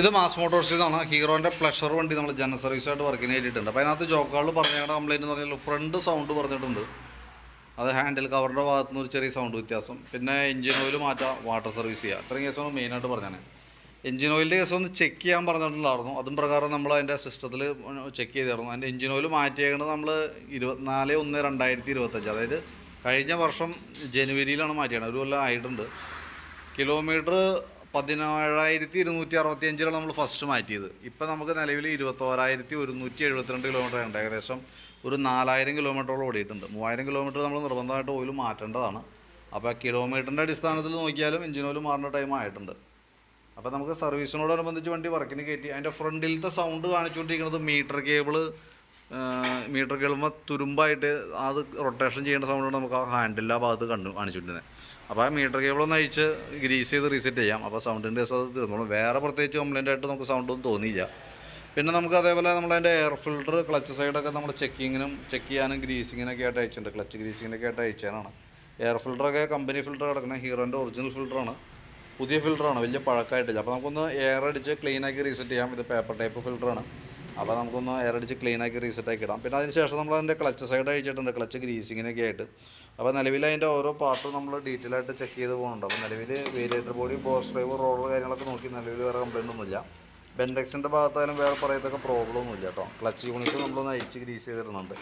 ഇത് mass മോട്ടോഴ്സിന്നാണ് ഹീറോന്റെ pleasure വണ്ടി നമ്മൾ ജനറൽ സർവീസായിട്ട് വർക്കിന് കയറ്റിയിട്ടുണ്ട് അപ്പോൾ അതിനകത്ത് ജോക്കാളിൽ പറഞ്ഞ കംപ്ലൈന്റ് എന്ന് പറഞ്ഞാൽ ഫ്രണ്ട് സൗണ്ട് പറഞ്ഞിട്ടുണ്ട്. അത് ഹാൻഡിൽ കവറിന്റെ ഭാഗത്തു നിന്ന് ഒരു ചെറിയ സൗണ്ട് വ്യത്യാസം. പിന്നെ എഞ്ചിൻ ഓയിൽ മാറ്റാം വാട്ടർ സർവീസ് ചെയ്യുക ഇത്രയും കേസാണ് മെയിനായിട്ട് പറഞ്ഞത് എഞ്ചിൻ ഓയിലിന്റെ കേസ് ഒന്ന് ചെക്ക് ചെയ്യാൻ പറഞ്ഞിട്ടുണ്ടായിരുന്നു. അതും പ്രകാരം നമ്മൾ അതിന്റെ സിസ്റ്റത്തിൽ ചെക്ക് ചെയ്തിരുന്നു അതിന്റെ എഞ്ചിൻ ഓയിൽ മാറ്റിയേക്കുന്നത് നമ്മൾ ഇരുപത്തിനാല് ഒന്ന് രണ്ടായിരത്തി ഇരുപത്തഞ്ച് അതായത് കഴിഞ്ഞ വർഷം ജനുവരിയിലാണ് മാറ്റിയത് ഒരു കൊല്ലം ആയിട്ടുണ്ട്. കിലോമീറ്റർ പതിനേഴായിരത്തി ഇരുന്നൂറ്റി അറുപത്തി അഞ്ചിലാണ് നമ്മൾ ഫസ്റ്റ് മാറ്റിയത്. ഇപ്പം നമുക്ക് നിലവിൽ ഇരുപത്തോരായിരത്തി ഒരുന്നൂറ്റി എഴുപത്തിരണ്ട് കിലോമീറ്റർ ഉണ്ട് ഏകദേശം ഒരു നാലായിരം കിലോമീറ്ററോളം ഓടിയിട്ടുണ്ട്. മൂവായിരം കിലോമീറ്റർ നമ്മൾ നിർബന്ധമായിട്ട് ഓയിൽ മാറ്റേണ്ടതാണ്. അപ്പോൾ കിലോമീറ്ററിന്റെ അടിസ്ഥാനത്തിൽ നോക്കിയാലും എഞ്ചിൻ ഓയിൽ മാറുന്ന ടൈം ആയിട്ടുണ്ട്. അപ്പോൾ നമുക്ക് സർവീസിനോടനുബന്ധിച്ച് വണ്ടി വർക്കിന് കയറ്റി അതിന്റെ ഫ്രണ്ടിലത്തെ സൗണ്ട് കാണിച്ചുകൊണ്ടിരിക്കുന്നത് മീറ്റർ കേബിൾ മീറ്റർ കേൾക്കുമ്പോൾ തുരുമ്പായിട്ട് അത് റൊട്ടേഷൻ ചെയ്യേണ്ട സമയത്ത് നമുക്ക് ആ ഹാൻഡിലിന്റെ ആ ഭാഗത്ത് കണ്ടു കാണിച്ചുകൊണ്ടിരുന്നത് അപ്പോൾ ആ മീറ്റർ കേബിൾ ഒന്ന് അഴിച്ച് ഗ്രീസ് ചെയ്ത് റീസെറ്റ് ചെയ്യാം. അപ്പോൾ സൗണ്ടിന്റെ കേസ് അത് തീർന്നോളും. വേറെ പ്രത്യേകിച്ച് കംപ്ലൈന്റ് ആയിട്ട് നമുക്ക് സൗണ്ടൊന്നും തോന്നിയില്ല. പിന്നെ നമുക്ക് അതേപോലെ നമ്മളതിന്റെ എയർ ഫിൽട്ടർ ക്ലച്ച് സൈഡൊക്കെ നമ്മൾ ചെക്കിങ്ങിനും ചെക്ക് ചെയ്യാനും ഗ്രീസിങ്ങിനൊക്കെ ആയിട്ട് അയച്ചിട്ടുണ്ട്. ക്ലച്ച് ഗ്രീസിങ്ങിനൊക്കെ ആയിട്ട് അയച്ചാനാണ് എയർ ഫിൽട്ടറൊക്കെ കമ്പനി ഫിൽട്ടർ കിടക്കുന്ന ഹീറോന്റെ ഒറിജിനൽ ഫിൽട്ടറാണ് പുതിയ ഫിൽട്ടറാണ് വലിയ പഴക്കമായിട്ടില്ല. അപ്പോൾ നമുക്കൊന്ന് എയർ അടിച്ച് ക്ലീനാക്കി റീസെറ്റ് ചെയ്യാം. ഇത് പേപ്പർ ടൈപ്പ് ഫിൽറ്ററാണ് അപ്പോൾ നമുക്കൊന്ന് എയർ അടിച്ച് ക്ലീൻ ആക്കി റീസെറ്റ് ആക്കി ഇടാം. പിന്നെ അതിനുശേഷം നമ്മൾ അതിന്റെ ക്ലച്ച് സൈഡ് അയച്ചിട്ടുണ്ട് ക്ലച്ച് ഗ്രീസിങ്ങിനൊക്കെ ആയിട്ട്. അപ്പോൾ നിലവിൽ അതിന്റെ ഓരോ പാർട്ടും നമ്മൾ ഡീറ്റെയിൽ ആയിട്ട് ചെക്ക് ചെയ്ത് പോകുന്നുണ്ട് അപ്പോൾ നിലവിൽ variator body boss drive roller കാര്യങ്ങളൊക്കെ നോക്കി നിലവിൽ വേറെ കംപ്ലൈന്റ് ഒന്നുമില്ല. ബെൻഡെക്സിന്റെ ഭാഗത്തായാലും വേറെ പറയത്തൊക്കെ പ്രോബ്ലം ഒന്നുമില്ല കേട്ടോ ക്ലച്ച് യൂണിറ്റ് നമ്മളൊന്ന് അയച്ച് ഗ്രീസ് ചെയ്തിടുന്നുണ്ട്.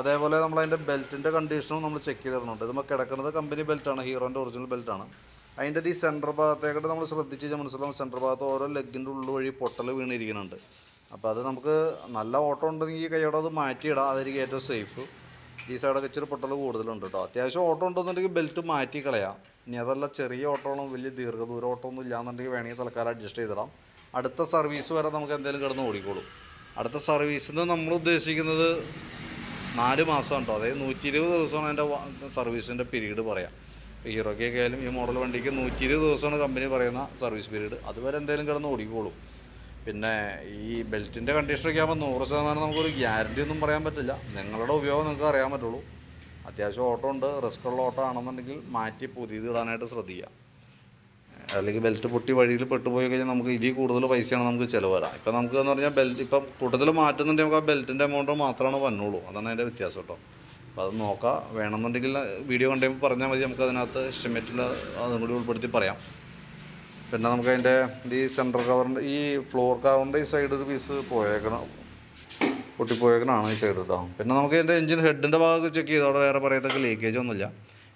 അതേപോലെ നമ്മൾ അതിന്റെ ബെൽറ്റിന്റെ കണ്ടീഷനും നമ്മൾ ചെക്ക് ചെയ്തിടുന്നുണ്ട്. ഇത് കിടക്കുന്നത് കമ്പനി ബെൽറ്റാണ് ഹീറോന്റെ ഒറിജിനൽ ബെൽറ്റാണ് അതിന്റെ ഈ സെന്റർ ഭാഗത്തേക്കിട്ട് നമ്മൾ ശ്രദ്ധിച്ച് മനസ്സിലാവും. സെന്റർ ഭാഗത്ത് ഓരോ ലെഗിന്റെ ഉള്ളു വഴി പൊട്ടൽ വീണിരിക്കുന്നുണ്ട്. അപ്പോൾ അത് നമുക്ക് നല്ല ഓട്ടം ഉണ്ടെങ്കിൽ ഈ കൈയോടെ അത് മാറ്റിയിടാം. അതായിരിക്കും ഏറ്റവും സേഫ്. ഈ സൈഡൊക്കെ ഇച്ചിരി പൊട്ടൽ കൂടുതലുണ്ട് കേട്ടോ. അത്യാവശ്യം ഓട്ടം ഉണ്ടെന്നുണ്ടെങ്കിൽ ബെൽറ്റ് മാറ്റി കളയാം. ഇനി അതല്ല ചെറിയ ഓട്ടമാണോ വലിയ ദീർഘദൂര ഓട്ടോ ഒന്നും ഇല്ലാന്നുണ്ടെങ്കിൽ വേണമെങ്കിൽ തൽക്കാലം അഡ്ജസ്റ്റ് ചെയ്തിടാം. അടുത്ത സർവീസ് വരെ നമുക്ക് എന്തെങ്കിലും കിടന്ന് ഓടിക്കോളും. അടുത്ത സർവീസിൽ നിന്ന് നമ്മൾ ഉദ്ദേശിക്കുന്നത് നാല് മാസം ഉണ്ടോ? അതായത് നൂറ്റി ഇരുപത് ദിവസമാണ് എന്റെ സർവീസിന്റെ പീരീഡ് പറയാം. ഇപ്പോൾ ഹീറോയ്ക്കൊക്കെ ആയാലും ഈ മോഡൽ വണ്ടിക്ക് നൂറ്റി ഇരുപത് ദിവസമാണ് കമ്പനി പറയുന്ന സർവീസ് പീരീഡ്. അതുവരെ എന്തെങ്കിലും കിടന്ന് ഓടിക്കോളും. പിന്നെ ഈ ബെൽറ്റിന്റെ കണ്ടീഷനൊക്കെ ആകുമ്പോൾ നൂറ് ശതമാനം നമുക്കൊരു ഗ്യാരണ്ടി ഒന്നും പറയാൻ പറ്റില്ല. നിങ്ങളുടെ ഉപയോഗം നിങ്ങൾക്ക് അറിയാൻ പറ്റുള്ളൂ. അത്യാവശ്യം ഓട്ടോ ഉണ്ട് റിസ്ക് ഉള്ള ഓട്ടോ ആണെന്നുണ്ടെങ്കിൽ മാറ്റി പുതിയത് ഇടാനായിട്ട് ശ്രദ്ധിക്കുക. അല്ലെങ്കിൽ ബെൽറ്റ് പൊട്ടി വഴിയിൽ പെട്ടുപോയി കഴിഞ്ഞാൽ നമുക്ക് ഇതിൽ കൂടുതൽ പൈസയാണ് നമുക്ക് ചിലവ് വരാം ഇപ്പം നമുക്ക് എന്ന് പറഞ്ഞാൽ ബെൽറ്റ് ഇപ്പം കൂട്ടത്തിൽ മാറ്റുന്നുണ്ടെങ്കിൽ നമുക്ക് ആ ബെൽറ്റിന്റെ എമൗണ്ട് മാത്രമാണ് വന്നുള്ളൂ. അതാണ് അതിന്റെ വ്യത്യാസം കേട്ടോ. അപ്പോൾ അത് നോക്കാം. വേണമെന്നുണ്ടെങ്കിൽ വീഡിയോ കണ്ടുമ്പോൾ പറഞ്ഞാൽ മതി. നമുക്ക് അതിനകത്ത് എസ്റ്റിമേറ്റിൽ അതും കൂടി ഉൾപ്പെടുത്തി പറയാം. പിന്നെ നമുക്ക് അതിന്റെ ഈ സെൻട്രൽ കവറിന്റെ ഈ ഫ്ലോർ കവറിന്റെ ഈ സൈഡ് ഒരു പീസ് പോയേക്കണം. പൊട്ടിപ്പോയേക്കണാണ് ഈ സൈഡ് കേട്ടോ പിന്നെ നമുക്ക് ഇതിന്റെ എഞ്ചിൻ ഹെഡിന്റെ ഭാഗത്ത് ചെക്ക് ചെയ്ത് അവിടെ വേറെ പറയത്തക്ക ലീക്കേജ് ഒന്നുമില്ല.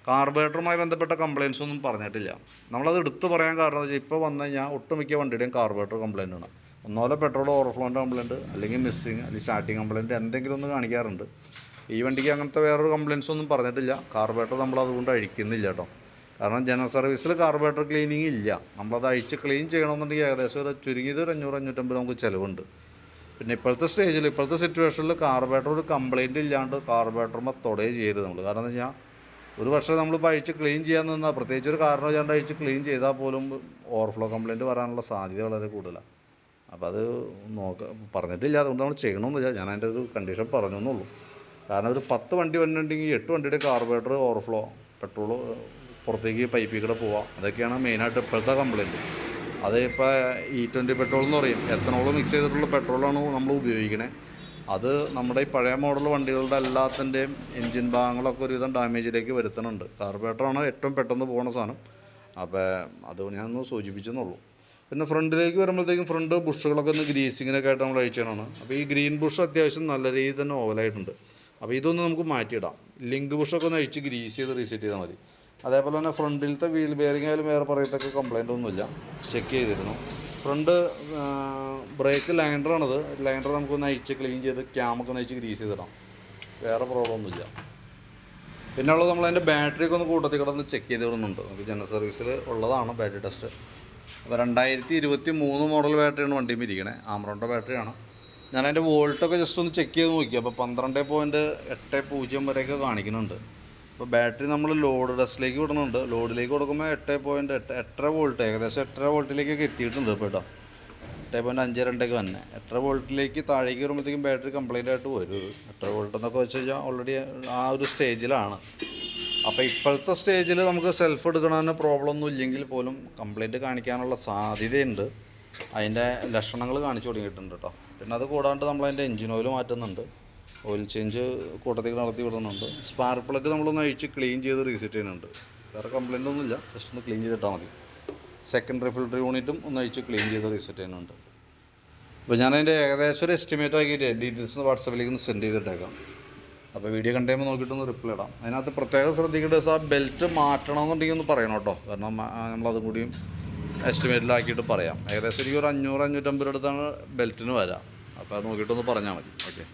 കാർബറേറ്ററുമായി ബന്ധപ്പെട്ട കംപ്ലയിൻസ് ഒന്നും പറഞ്ഞിട്ടില്ല. നമ്മളത് എടുത്ത് പറയാൻ കാരണം വെച്ചാൽ ഇപ്പോൾ വന്നു കഴിഞ്ഞാൽ ഒട്ടുമിക്ക വണ്ടിയുടെയും കാർബറേറ്റർ കംപ്ലയിന്റ് ആണ്. ഒന്നുപോലെ പെട്രോൾ ഓവർഫ്ലോന്റെ കംപ്ലയിന്റ് അല്ലെങ്കിൽ മിസ്സിങ് അല്ലെങ്കിൽ സ്റ്റാർട്ടിങ് കംപ്ലയിന്റ് എന്തെങ്കിലും ഒന്ന് കാണിക്കാറുണ്ട്. ഈ വണ്ടിക്ക് അങ്ങനത്തെ വേറൊരു കംപ്ലയിൻസ് ഒന്നും പറഞ്ഞിട്ടില്ല. കാർബറേറ്റർ നമ്മൾ അതുകൊണ്ട് അഴിക്കുന്നില്ല കേട്ടോ കാരണം ജനറൽ സർവീസിൽ കാർബറേറ്റർ ക്ലീനിങ് ഇല്ല. നമ്മളത് അഴിച്ച് ക്ലീൻ ചെയ്യണമെന്നുണ്ടെങ്കിൽ ഏകദേശം ഒരു ചുരുങ്ങിയത് ഒരു അഞ്ഞൂറ് അഞ്ഞൂറ്റമ്പത് നമുക്ക് ചിലവുണ്ട്. പിന്നെ ഇപ്പോഴത്തെ സ്റ്റേജിൽ ഇപ്പോഴത്തെ സിറ്റുവേഷനിൽ കാർബറേറ്റർ ഒരു കംപ്ലൈന്റ് ഇല്ലാണ്ട് കാർബറേറ്ററുമ്പോൾ തൊടേ ചെയ്യരുത് നമ്മൾ കാരണം എന്ന് വെച്ചാൽ ഒരു പക്ഷേ നമ്മളിപ്പോൾ അഴിച്ച് ക്ലീൻ ചെയ്യാൻ നിന്നാൽ പ്രത്യേകിച്ച് ഒരു കാരണം വെച്ചാണ്ട് അഴിച്ച് ക്ലീൻ ചെയ്താൽ പോലും ഓവർഫ്ലോ കംപ്ലൈന്റ് വരാനുള്ള സാധ്യത വളരെ കൂടുതലാണ് അപ്പോൾ അത് നോക്ക പറഞ്ഞിട്ടില്ല. അതുകൊണ്ട് നമ്മൾ ചെയ്യണമെന്നില്ല ഞാൻ അതിന്റെ ഒരു കണ്ടീഷൻ പറഞ്ഞു എന്നുള്ളൂ കാരണം ഒരു പത്ത് വണ്ടി വന്നിട്ടുണ്ടെങ്കിൽ എട്ട് വണ്ടിയുടെ കാർബറേറ്റർ ഓവർഫ്ലോ പെട്രോൾ പുറത്തേക്ക് പൈപ്പിൽ കൂടെ പോവാം. അതൊക്കെയാണ് മെയിനായിട്ട് ഇപ്പോഴത്തെ കംപ്ലയിന്റ് അതേ ഇപ്പോൾ ഇ ട്വന്റി പെട്രോൾ എന്ന് പറയും. എത്തനോൾ മിക്സ് ചെയ്തിട്ടുള്ള പെട്രോളാണ് നമ്മൾ ഉപയോഗിക്കണേ. അത് നമ്മുടെ ഈ പഴയ മോഡൽ വണ്ടികളുടെ എല്ലാത്തിന്റെയും എൻജിൻ ഭാഗങ്ങളൊക്കെ ഒരുവിധം ഡാമേജിലേക്ക് വരുത്തുന്നുണ്ട്. കാർബറേറ്ററാണ് ഏറ്റവും പെട്ടെന്ന് പോകുന്ന സാധനം. അപ്പോൾ അത് ഞാനൊന്ന് സൂചിപ്പിച്ചെന്നുള്ളൂ. പിന്നെ ഫ്രണ്ടിലേക്ക് വരുമ്പോഴത്തേക്കും ഫ്രണ്ട് ബുഷുകളൊക്കെ ഒന്ന് ഗ്രീസിങ്ങിനൊക്കെ ആയിട്ട് നമ്മൾ അയച്ചതാണ് അപ്പോൾ ഈ ഗ്രീൻ ബുഷ് അത്യാവശ്യം നല്ല രീതിയിൽ തന്നെ ഓവലായിട്ടുണ്ട് അപ്പോൾ ഇതൊന്ന് നമുക്ക് മാറ്റിയിടാം. ലിങ്ക് ബുഷൊക്കെ ഒന്ന് അഴിച്ച് ഗ്രീസ് ചെയ്ത് റീസെറ്റ് ചെയ്താൽ മതി. അതേപോലെ തന്നെ ഫ്രണ്ടിലത്തെ വീൽ ബെയറിംഗ് ആയാലും വേറെ പറയത്തൊക്കെ കംപ്ലൈന്റ് ഒന്നുമില്ല. ചെക്ക് ചെയ്തിരുന്നു. ഫ്രണ്ട് ബ്രേക്ക് ലൈൻഡറാണത് ലൈൻഡർ നമുക്കൊന്ന് അഴിച്ച് ക്ലീൻ ചെയ്ത് ക്യാമൊക്കെ ഒന്ന് ഗ്രീസ് ചെയ്തിടാം. വേറെ പ്രോബ്ലം ഒന്നുമില്ല. പിന്നെ ഉള്ളത് നമ്മൾ ബാറ്ററി ഒക്കെ ഒന്ന് കൂട്ടത്തിൽ കിടന്ന് ചെക്ക് ചെയ്ത് വിടുന്നുണ്ട് നമുക്ക് ജനറൽ സർവീസിൽ ഉള്ളതാണ് ബാറ്ററി ടെസ്റ്റ് അപ്പോൾ രണ്ടായിരത്തി ഇരുപത്തി മൂന്ന് മോഡൽ ബാറ്ററിയാണ് വണ്ടിയും ഇരിക്കണേ ആമറോണിന്റെ ബാറ്ററിയാണ് ഞാൻ അതിന്റെ വോൾട്ടൊക്കെ ജസ്റ്റ് ഒന്ന് ചെക്ക് ചെയ്ത് നോക്കി. അപ്പോൾ പന്ത്രണ്ട് പോയിന്റ് എട്ട് പൂജ്യം വരെയൊക്കെ കാണിക്കുന്നുണ്ട്. അപ്പോൾ ബാറ്ററി നമ്മൾ ലോഡ് ഡസ്റ്റിലേക്ക് വിടുന്നുണ്ട്. ലോഡിലേക്ക് കൊടുക്കുമ്പോൾ എട്ട് പോയിന്റ് എട്ട് എട്ടര വോൾട്ട് ഏകദേശം എട്ടര വോൾട്ടിലേക്കൊക്കെ എത്തിയിട്ടുണ്ട് ഇപ്പോൾ കേട്ടോ എട്ട് പോയിന്റ് അഞ്ച് രണ്ടൊക്കെ വന്നെ. എട്ടര വോൾട്ടിലേക്ക് താഴേക്ക് വരുമ്പോഴത്തേക്കും ബാറ്ററി കംപ്ലൈന്റ് ആയിട്ട് വരും എട്ടര വോൾട്ട് എന്നൊക്കെ വെച്ച് കഴിഞ്ഞാൽ ഓൾറെഡി ആ ഒരു സ്റ്റേജിലാണ് അപ്പോൾ ഇപ്പോഴത്തെ സ്റ്റേജിൽ നമുക്ക് സെൽഫ് എടുക്കണതിന് പ്രോബ്ലം ഒന്നും ഇല്ലെങ്കിൽ പോലും കംപ്ലൈന്റ് കാണിക്കാനുള്ള സാധ്യതയുണ്ട്. അതിന്റെ ലക്ഷണങ്ങൾ കാണിച്ചു തുടങ്ങിയിട്ടുണ്ട് കേട്ടോ പിന്നെ അത് കൂടാണ്ട് നമ്മൾ അതിന്റെ എഞ്ചിൻ ഓയിൽ മാറ്റുന്നുണ്ട്. ഓയിൽ ചേഞ്ച് കൂട്ടത്തിൽ നടത്തി വിടുന്നുണ്ട്. സ്പാർക്ക് പ്ലഗ് നമ്മളൊന്ന് അഴിച്ച് ക്ലീൻ ചെയ്ത് റീസെറ്റ് ചെയ്യുന്നുണ്ട്. വേറെ കംപ്ലൈന്റ് ഒന്നുമില്ല. ജസ്റ്റ് ഒന്ന് ക്ലീൻ ചെയ്തിട്ടാൽ മതി. സെക്കൻഡറി ഫിൽറ്റർ യൂണിറ്റും ഒന്ന് അഴിച്ച് ക്ലീൻ ചെയ്ത് റീസെറ്റ് ചെയ്യുന്നുണ്ട്. അപ്പോൾ ഞാൻ അതിന്റെ ഏകദേശം ഒരു എസ്റ്റിമേറ്റ് ആക്കിയിട്ട് ഡീറ്റെയിൽസ് വാട്സപ്പിലേക്ക് ഒന്ന് സെൻഡ് ചെയ്തിട്ടേക്കാം. അപ്പോൾ വീഡിയോ കണ്ടു നോക്കിയിട്ടൊന്ന് റിപ്ലൈ ഇടാം. അതിനകത്ത് പ്രത്യേകം ശ്രദ്ധിക്കേണ്ടത് ആ ബെൽറ്റ് മാറ്റണമെന്നുണ്ടെങ്കിൽ ഒന്ന് പറയണം കേട്ടോ. കാരണം നമ്മളതും കൂടിയും എസ്റ്റിമേറ്റിലാക്കിയിട്ട് പറയാം. ഏകദേശം ഒരു അഞ്ഞൂറ് അഞ്ഞൂറ്റമ്പത് അടുത്താണ് ബെൽറ്റിന് വരാം. അപ്പോൾ അത് നോക്കിയിട്ടൊന്ന് പറഞ്ഞാൽ മതി. ഓക്കെ